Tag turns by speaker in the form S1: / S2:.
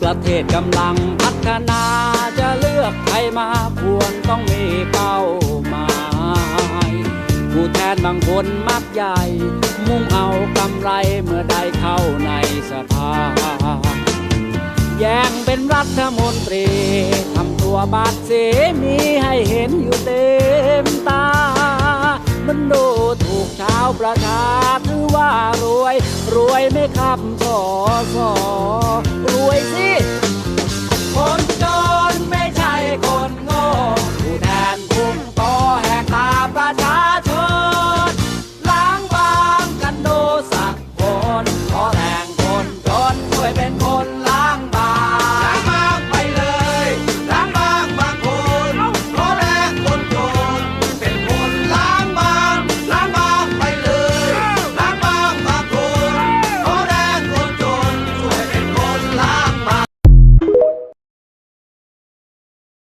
S1: ประเทศกำลังพัฒนาจะเลือกใครมาควรต้องมีเป้าหมายผู้แทนบางคนมักใหญ่ มุ่งเอากำไรเมื่อได้เข้าในสภา แย่งเป็นรัฐมนตรีทำตัวบาดเสมีให้เห็นอยู่เต็มตา มันดูถูกชาวประชาถือว่ารวย รวยไม่คำสอสอร